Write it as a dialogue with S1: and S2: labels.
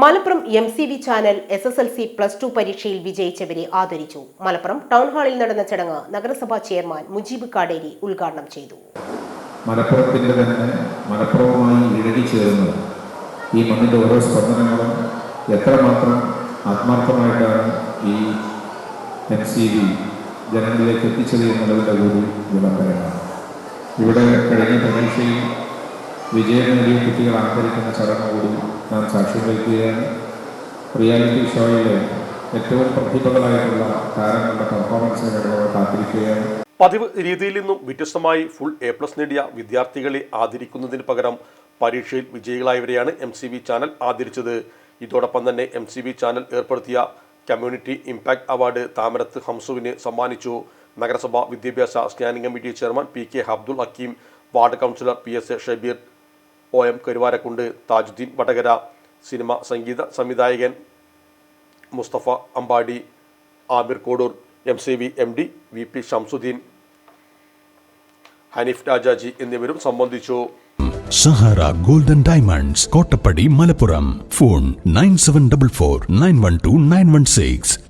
S1: Malappuram M C V channel S S L C plus two പരീക്ഷയിൽ വിജയിച്ചവരെ ആദരിച്ചു. Malappuram town ഹാളിൽ നടന്ന ചടങ്ങ് നഗരസഭാ ചെയർമാൻ മുജീബ് കാടേരി ഉദ്ഘാടനം ചെയ്തു.
S2: മലപ്പുറത്തിന്റെ തന്നെ മലപ്പുറവുമായി ഇഴകിച്ചേർന്ന് ഈ മണ്ണിന്റെ ഓരോ സ്പന്ദനങ്ങളും എത്രമാത്രം ആത്മാർത്ഥമായിട്ടാണ് ഈ എം സി ബി ജനങ്ങളിലേക്ക് എത്തിച്ചത് എന്നുള്ളതിന്റെ കൂടി വിളംബരമാണ്. ഇവിടെ കഴിഞ്ഞ പരീക്ഷയിൽ വിജയം നേടിയ കുട്ടികൾ ആദരിക്കുന്ന ചടങ്ങ് കൂടി നാം സാക്ഷ്യം വഹിക്കുകയാണ് റിയാലിറ്റി ഷോയിലെ ഏറ്റവും പ്രതിഭകളായിട്ടുള്ള താരങ്ങളുടെ പെർഫോമൻസിനെ നമ്മൾ കാത്തിരിക്കുകയാണ്.
S3: പതിവ് രീതിയിൽ നിന്നും വ്യത്യസ്തമായി ഫുൾ എ പ്ലസ് നേടിയ വിദ്യാർത്ഥികളെ ആദരിക്കുന്നതിന് പകരം പരീക്ഷയിൽ വിജയികളായവരെയാണ് എം സി വി ചാനൽ ആദരിച്ചത്. ഇതോടൊപ്പം തന്നെ എം സി വി ചാനൽ ഏർപ്പെടുത്തിയ കമ്മ്യൂണിറ്റി ഇമ്പാക്ട് അവാർഡ് താമരത്ത് ഹംസുവിന് സമ്മാനിച്ചു. നഗരസഭാ വിദ്യാഭ്യാസ standing committee chairman P K Abdul Hakeem ward councillor P S A Shabeer O M Karuvarakundu Thajudheen Vadakara cinema സംഗീത സംവിധായകൻ Musthafa Ambadi Aamir Kodur M C V M D V P Shamsudheen Haneef Rajaji എന്നിവരും സംബന്ധിച്ചു.
S4: Sahara Golden Diamonds Kottappadi Malappuram. Phone nine seven double four nine one two nine one six.